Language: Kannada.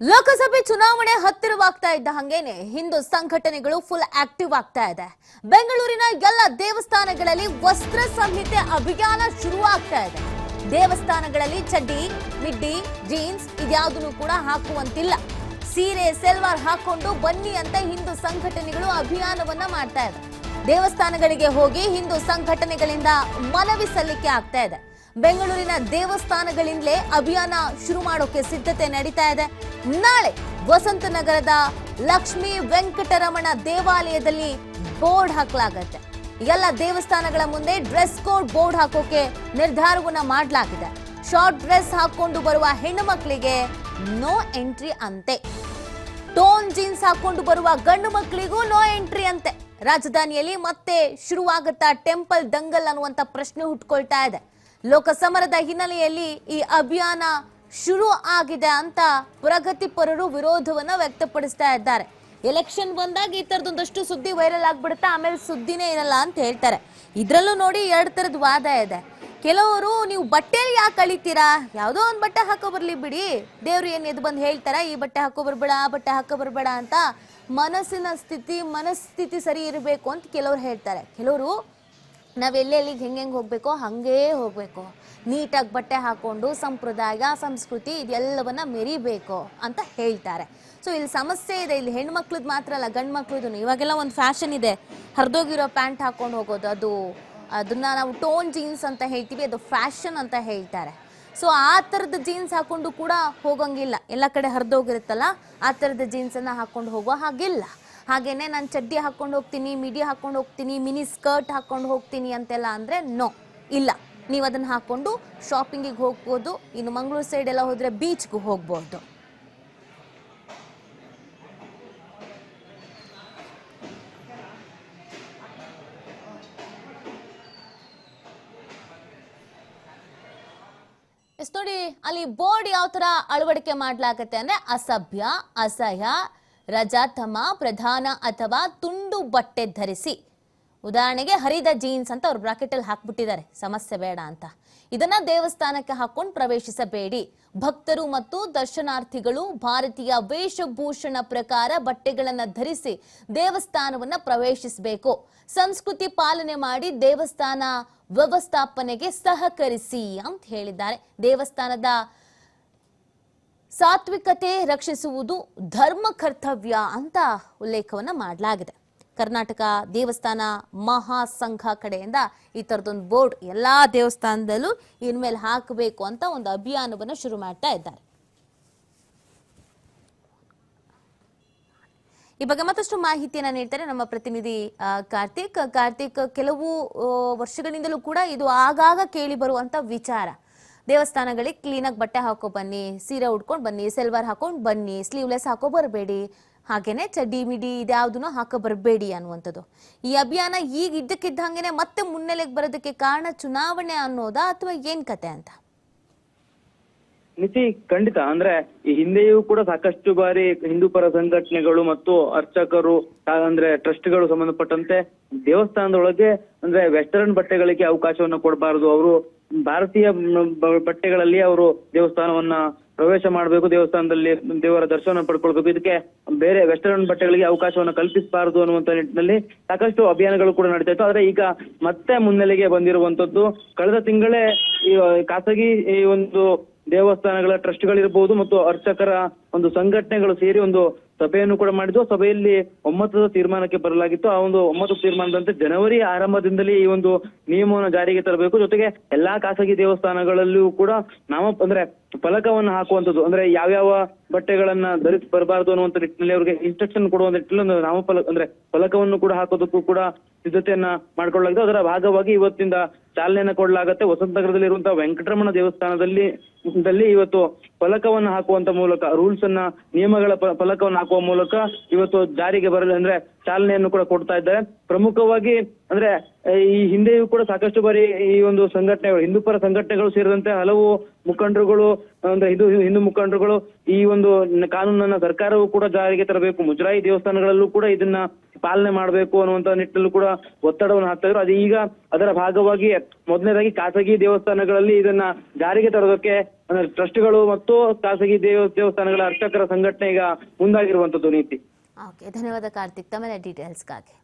ಲೋಕಸಭೆ ಚುನಾವಣೆ ಹತ್ತಿರವಾಗ್ತಾ ಇದ್ದ ಹಂಗೇನೆ ಹಿಂದೂ ಸಂಘಟನೆಗಳು ಫುಲ್ ಆಕ್ಟಿವ್ ಆಗ್ತಾ ಇದೆ. ಬೆಂಗಳೂರಿನ ಎಲ್ಲ ದೇವಸ್ಥಾನಗಳಲ್ಲಿ ವಸ್ತ್ರ ಸಂಹಿತೆ ಅಭಿಯಾನ ಶುರುವಾಗ್ತಾ ಇದೆ. ದೇವಸ್ಥಾನಗಳಲ್ಲಿ ಚಡ್ಡಿ, ಮಿಡ್ಡಿ, ಜೀನ್ಸ್ ಇದ್ಯಾವುದನ್ನು ಕೂಡ ಹಾಕುವಂತಿಲ್ಲ. ಸೀರೆ, ಸೆಲ್ವಾರ್ ಹಾಕೊಂಡು ಬನ್ನಿ ಅಂತ ಹಿಂದೂ ಸಂಘಟನೆಗಳು ಅಭಿಯಾನವನ್ನ ಮಾಡ್ತಾ ಇದೆ. ದೇವಸ್ಥಾನಗಳಿಗೆ ಹೋಗಿ ಹಿಂದೂ ಸಂಘಟನೆಗಳಿಂದ ಮನವಿ ಸಲ್ಲಿಕೆ ಆಗ್ತಾ ಇದೆ. ಬೆಂಗಳೂರಿನ ದೇವಸ್ಥಾನಗಳಿಂದಲೇ ಅಭಿಯಾನ ಶುರು ಮಾಡೋಕೆ ಸಿದ್ಧತೆ ನಡೀತಾ ಇದೆ. ನಾಳೆ ವಸಂತ ನಗರದ ಲಕ್ಷ್ಮೀ ವೆಂಕಟರಮಣ ದೇವಾಲಯದಲ್ಲಿ ಬೋರ್ಡ್ ಹಾಕಲಾಗತ್ತೆ. ಎಲ್ಲ ದೇವಸ್ಥಾನಗಳ ಮುಂದೆ ಡ್ರೆಸ್ ಕೋಡ್ ಬೋರ್ಡ್ ಹಾಕೋಕೆ ನಿರ್ಧಾರವನ್ನ ಮಾಡಲಾಗಿದೆ. ಶಾರ್ಟ್ ಡ್ರೆಸ್ ಹಾಕೊಂಡು ಬರುವ ಹೆಣ್ಣು ಮಕ್ಕಳಿಗೆ ನೋ ಎಂಟ್ರಿ ಅಂತೆ. ಟೋನ್ ಜೀನ್ಸ್ ಹಾಕೊಂಡು ಬರುವ ಗಂಡು ಮಕ್ಕಳಿಗೂ ನೋ ಎಂಟ್ರಿ ಅಂತೆ. ರಾಜಧಾನಿಯಲ್ಲಿ ಮತ್ತೆ ಶುರುವಾಗುತ್ತಾ ಟೆಂಪಲ್ ದಂಗಲ್ ಅನ್ನುವಂತ ಪ್ರಶ್ನೆ ಹುಟ್ಕೊಳ್ತಾ ಇದೆ. ಲೋಕಸಮರದ ಹಿನ್ನೆಲೆಯಲ್ಲಿ ಈ ಅಭಿಯಾನ ಶುರು ಆಗಿದೆ ಅಂತ ಪ್ರಗತಿಪರರು ವಿರೋಧವನ್ನ ವ್ಯಕ್ತಪಡಿಸ್ತಾ ಇದ್ದಾರೆ. ಎಲೆಕ್ಷನ್ ಬಂದಾಗ ಈ ತರದೊಂದಷ್ಟು ಸುದ್ದಿ ವೈರಲ್ ಆಗ್ಬಿಡುತ್ತೆ ಆಮೇಲೆ ಸುದ್ದಿನೇ ಇರಲ್ಲ ಅಂತ ಹೇಳ್ತಾರೆ. ಇದ್ರಲ್ಲೂ ನೋಡಿ ಎರಡು ತರದ ವಾದ ಇದೆ. ಕೆಲವರು ನೀವು ಬಟ್ಟೆಲಿ ಯಾಕೆ ಅಳಿತೀರಾ ಯಾವುದೋ ಒಂದು ಬಟ್ಟೆ ಹಾಕೋ ಬರ್ಲಿ ಬಿಡಿ. ದೇವ್ರು ಏನು ಎದ್ದು ಬಂದು ಹೇಳ್ತಾರ? ಈ ಬಟ್ಟೆ ಹಾಕೋ ಬರ್ಬೇಡ, ಆ ಬಟ್ಟೆ ಹಾಕೋ ಬರ್ಬೇಡ ಅಂತ ಮನಸ್ಸಿನ ಸ್ಥಿತಿ ಮನಸ್ಥಿತಿ ಸರಿ ಇರಬೇಕು ಅಂತ ಕೆಲವ್ರು ಹೇಳ್ತಾರೆ. ಕೆಲವರು ನಾವು ಎಲ್ಲೆಲ್ಲಿಗೆ ಹೆಂಗೆ ಹೆಂಗೆ ಹೋಗ್ಬೇಕೋ ಹಾಗೇ ಹೋಗಬೇಕು. ನೀಟಾಗಿ ಬಟ್ಟೆ ಹಾಕೊಂಡು, ಸಂಪ್ರದಾಯ, ಸಂಸ್ಕೃತಿ ಇದೆಲ್ಲವನ್ನ ಮೆರಿಬೇಕು ಅಂತ ಹೇಳ್ತಾರೆ. ಸೊ ಇಲ್ಲಿ ಸಮಸ್ಯೆ ಇದೆ. ಇಲ್ಲಿ ಹೆಣ್ಮಕ್ಳದ್ದು ಮಾತ್ರ ಅಲ್ಲ, ಗಂಡು ಮಕ್ಳದ್ದು ಇವಾಗೆಲ್ಲ ಒಂದು ಫ್ಯಾಷನ್ ಇದೆ. ಹರಿದೋಗಿರೋ ಪ್ಯಾಂಟ್ ಹಾಕೊಂಡು ಹೋಗೋದು, ಅದು, ಅದನ್ನ ನಾವು ಟೋನ್ ಜೀನ್ಸ್ ಅಂತ ಹೇಳ್ತೀವಿ, ಅದು ಫ್ಯಾಷನ್ ಅಂತ ಹೇಳ್ತಾರೆ. ಸೊ ಆ ಥರದ ಜೀನ್ಸ್ ಹಾಕೊಂಡು ಕೂಡ ಹೋಗಂಗಿಲ್ಲ. ಎಲ್ಲ ಕಡೆ ಹರಿದೋಗಿರುತ್ತಲ್ಲ, ಆ ಥರದ ಜೀನ್ಸನ್ನು ಹಾಕೊಂಡು ಹೋಗೋ ಹಾಗಿಲ್ಲ. ಹಾಗೇನೆ ನಾನು ಚಡ್ಡಿ ಹಾಕೊಂಡು ಹೋಗ್ತೀನಿ, ಮಿಡಿ ಹಾಕೊಂಡು ಹೋಗ್ತೀನಿ, ಮಿನಿ ಸ್ಕರ್ಟ್ ಹಾಕೊಂಡು ಹೋಗ್ತೀನಿ ಅಂತೆಲ್ಲ ಅಂದರೆ ನೋ ಇಲ್ಲ. ನೀವು ಅದನ್ನು ಹಾಕೊಂಡು ಶಾಪಿಂಗಿಗೆ ಹೋಗ್ಬೋದು, ಇನ್ನು ಮಂಗಳೂರು ಸೈಡ್ ಎಲ್ಲ ಹೋದರೆ ಬೀಚ್ಗೂ ಹೋಗ್ಬೋದು. ಎಸ್ ನೋಡಿ, ಅಲ್ಲಿ ಬೋರ್ಡ್ ಯಾವ ತರ ಅಳವಡಿಕೆ ಮಾಡ್ಲಾಗತ್ತೆ ಅಂದ್ರೆ ಅಸಭ್ಯ, ಅಸಹ್ಯ ರಜಾತಮ ಪ್ರಧಾನ ಅಥವಾ ತುಂಡು ಬಟ್ಟೆ ಧರಿಸಿ. ಉದಾಹರಣೆಗೆ ಹರಿದ ಜೀನ್ಸ್ ಅಂತ ಅವ್ರು ಬ್ರಾಕೆಟ್ ಅಲ್ಲಿ ಹಾಕ್ಬಿಟ್ಟಿದ್ದಾರೆ. ಸಮಸ್ಯೆ ಬೇಡ ಅಂತ. ಇದನ್ನ ದೇವಸ್ಥಾನಕ್ಕೆ ಹಾಕೊಂಡು ಪ್ರವೇಶಿಸಬೇಡಿ. ಭಕ್ತರು ಮತ್ತು ದರ್ಶನಾರ್ಥಿಗಳು ಭಾರತೀಯ ವೇಷಭೂಷಣ ಪ್ರಕಾರ ಬಟ್ಟೆಗಳನ್ನು ಧರಿಸಿ ದೇವಸ್ಥಾನವನ್ನ ಪ್ರವೇಶಿಸಬೇಕು. ಸಂಸ್ಕೃತಿ ಪಾಲನೆ ಮಾಡಿ ದೇವಸ್ಥಾನ ವ್ಯವಸ್ಥಾಪನೆಗೆ ಸಹಕರಿಸಿ ಅಂತ ಹೇಳಿದ್ದಾರೆ. ದೇವಸ್ಥಾನದ ಸಾತ್ವಿಕತೆ ರಕ್ಷಿಸುವುದು ಧರ್ಮ ಕರ್ತವ್ಯ ಅಂತ ಉಲ್ಲೇಖವನ್ನ ಮಾಡಲಾಗಿದೆ. ಕರ್ನಾಟಕ ದೇವಸ್ಥಾನ ಮಹಾಸಂಘ ಕಡೆಯಿಂದ ಈ ಥರದೊಂದು ಬೋರ್ಡ್ ಎಲ್ಲ ದೇವಸ್ಥಾನದಲ್ಲೂ ಇನ್ಮೇಲೆ ಹಾಕಬೇಕು ಅಂತ ಒಂದು ಅಭಿಯಾನವನ್ನು ಶುರು ಮಾಡ್ತಾ ಇದ್ದಾರೆ. ಈ ಬಗ್ಗೆ ಮತ್ತಷ್ಟು ಮಾಹಿತಿಯನ್ನು ನೀಡ್ತಾರೆ ನಮ್ಮ ಪ್ರತಿನಿಧಿ ಕಾರ್ತಿಕ್. ಕಾರ್ತಿಕ್, ಕೆಲವು ವರ್ಷಗಳಿಂದಲೂ ಕೂಡ ಇದು ಆಗಾಗ ಕೇಳಿ ಬರುವಂತ ವಿಚಾರ. ದೇವಸ್ಥಾನಗಳಿಗೆ ಕ್ಲೀನಾಗಿ ಬಟ್ಟೆ ಹಾಕೋ ಬನ್ನಿ, ಸೀರೆ ಉಟ್ಕೊಂಡು ಬನ್ನಿ, ಸೆಲ್ವಾರ್ ಹಾಕೊಂಡು ಬನ್ನಿ ಸ್ಲೀವ್ಲೆಸ್ ಹಾಕೋ ಬರಬೇಡಿ. ಹಾಗೇನೆ ಚಡ್ಡಿ ಮಿಡಿ ಇದ್ಯಾವುದನ್ನು ಹಾಕೋ ಬರಬೇಡಿ ಅನ್ನುವಂಥದ್ದು. ಈ ಅಭಿಯಾನ ಈಗ ಇದ್ದಕ್ಕಿದ್ದಂಗೆ ಮತ್ತೆ ಮುನ್ನೆಲೆಗೆ ಬರೋದಕ್ಕೆ ಕಾರಣ ಚುನಾವಣೆ ಅನ್ನೋದಾ ಅಥವಾ ಏನ್ ಕತೆ ಅಂತ? ನಿತಿ, ಖಂಡಿತ. ಅಂದ್ರೆ ಈ ಹಿಂದೆಯೂ ಕೂಡ ಸಾಕಷ್ಟು ಬಾರಿ ಹಿಂದೂ ಪರ ಸಂಘಟನೆಗಳು ಮತ್ತು ಅರ್ಚಕರು, ಅಂದ್ರೆ ಟ್ರಸ್ಟ್ಗಳು ಸಂಬಂಧಪಟ್ಟಂತೆ ದೇವಸ್ಥಾನದೊಳಗೆ, ಅಂದ್ರೆ ವೆಸ್ಟರ್ನ್ ಬಟ್ಟೆಗಳಿಗೆ ಅವಕಾಶವನ್ನು ಕೊಡಬಾರದು. ಅವರು ಭಾರತೀಯ ಬಟ್ಟೆಗಳಲ್ಲಿ ಅವರು ದೇವಸ್ಥಾನವನ್ನ ಪ್ರವೇಶ ಮಾಡಬೇಕು, ದೇವಸ್ಥಾನದಲ್ಲಿ ದೇವರ ದರ್ಶನ ಪಡ್ಕೊಳ್ಬೇಕು. ಇದಕ್ಕೆ ಬೇರೆ ವೆಸ್ಟರ್ನ್ ಬಟ್ಟೆಗಳಿಗೆ ಅವಕಾಶವನ್ನ ಕಲ್ಪಿಸಬಾರದು ಅನ್ನುವಂತ ನಿಟ್ಟಿನಲ್ಲಿ ಸಾಕಷ್ಟು ಅಭಿಯಾನಗಳು ಕೂಡ ನಡೀತಾ ಇತ್ತು. ಆದ್ರೆ ಈಗ ಮತ್ತೆ ಮುನ್ನೆಲೆಗೆ ಬಂದಿರುವಂತದ್ದು ಕಳೆದ ತಿಂಗಳೇ ಖಾಸಗಿ ಈ ಒಂದು ದೇವಸ್ಥಾನಗಳ ಟ್ರಸ್ಟ್ಗಳಿರ್ಬೋದು ಮತ್ತು ಅರ್ಚಕರ ಒಂದು ಸಂಘಟನೆಗಳು ಸೇರಿ ಒಂದು ಸಭೆಯನ್ನು ಕೂಡ ಮಾಡಿದ್ದು. ಸಭೆಯಲ್ಲಿ ಒಮ್ಮತದ ತೀರ್ಮಾನಕ್ಕೆ ಬರಲಾಗಿತ್ತು. ಆ ಒಂದು ಒಮ್ಮತ ತೀರ್ಮಾನದಂತೆ ಜನವರಿ ಆರಂಭದಿಂದಲೇ ಈ ಒಂದು ನಿಯಮವನ್ನು ಜಾರಿಗೆ ತರಬೇಕು. ಜೊತೆಗೆ ಎಲ್ಲಾ ಖಾಸಗಿ ದೇವಸ್ಥಾನಗಳಲ್ಲೂ ಕೂಡ ನಾಮ ಅಂದ್ರೆ ಫಲಕವನ್ನು ಹಾಕುವಂತದ್ದು ಅಂದ್ರೆ ಯಾವ್ಯಾವ ಬಟ್ಟೆಗಳನ್ನ ಧರಿಸಿ ಬರಬಾರದು ಅನ್ನುವಂತ ನಿಟ್ಟಿನಲ್ಲಿ ಅವರಿಗೆ ಇನ್ಸ್ಟ್ರಕ್ಷನ್ ಕೊಡುವ ನಿಟ್ಟಿನಲ್ಲಿ ಒಂದು ನಾಮಫಲಕ ಅಂದ್ರೆ ಫಲಕವನ್ನು ಕೂಡ ಹಾಕೋದಕ್ಕೂ ಕೂಡ ಸಿದ್ಧತೆಯನ್ನ ಮಾಡ್ಕೊಳ್ಳಲಾಗಿದೆ ಅದರ ಭಾಗವಾಗಿ ಇವತ್ತಿಂದ ಚಾಲನೆಯನ್ನ ಕೊಡಲಾಗತ್ತೆ. ವಸಂತ ನಗರದಲ್ಲಿ ಇರುವಂತಹ ವೆಂಕಟರಮಣ ದೇವಸ್ಥಾನದಲ್ಲಿ, ದಲ್ಲಿ ಇವತ್ತು ಫಲಕವನ್ನು ಹಾಕುವಂತ ಮೂಲಕ ರೂಲ್ಸ್ ಅನ್ನ, ನಿಯಮಗಳ ಫಲಕವನ್ನು ಹಾಕುವ ಮೂಲಕ ಇವತ್ತು ಜಾರಿಗೆ ಬರಲಿ ಅಂದ್ರೆ ಚಾಲನೆಯನ್ನು ಕೂಡ ಕೊಡ್ತಾ ಇದ್ದಾರೆ. ಪ್ರಮುಖವಾಗಿ ಅಂದ್ರೆ ಈ ಹಿಂದೆಯೂ ಕೂಡ ಸಾಕಷ್ಟು ಬಾರಿ ಈ ಒಂದು ಸಂಘಟನೆಗಳು, ಹಿಂದೂ ಪರ ಸಂಘಟನೆಗಳು ಸೇರಿದಂತೆ ಹಲವು ಮುಖಂಡರುಗಳು, ಅಂದ್ರೆ ಹಿಂದೂ ಹಿಂದೂ ಮುಖಂಡರುಗಳು ಈ ಒಂದು ಕಾನೂನನ್ನ ಸರ್ಕಾರವು ಕೂಡ ಜಾರಿಗೆ ತರಬೇಕು. ಮುಜರಾಯಿ ದೇವಸ್ಥಾನಗಳಲ್ಲೂ ಕೂಡ ಇದನ್ನ ಪಾಲನೆ ಮಾಡಬೇಕು ಅನ್ನುವಂತ ನಿಟ್ಟಿನಲ್ಲೂ ಕೂಡ ಒತ್ತಡವನ್ನು ಹಾಕ್ತಾ ಇದ್ರು. ಅದು ಈಗ ಅದರ ಭಾಗವಾಗಿ ಮೊದಲನೇದಾಗಿ ಖಾಸಗಿ ದೇವಸ್ಥಾನಗಳಲ್ಲಿ ಇದನ್ನ ಜಾರಿಗೆ ತರೋದಕ್ಕೆ ಅಂದ್ರೆ ಟ್ರಸ್ಟ್ಗಳು ಮತ್ತು ಖಾಸಗಿ ದೇವ, ದೇವಸ್ಥಾನಗಳ ಅರ್ಚಕರ ಸಂಘಟನೆ ಈಗ ಮುಂದಾಗಿರುವಂತದ್ದು ನೀತಿ. ಓಕೆ, ಧನ್ಯವಾದ ಕಾರ್ತಿಕ್. ತಮ್ಮ ಡೀಟೇಲ್ಸ್ಗಾಗಿ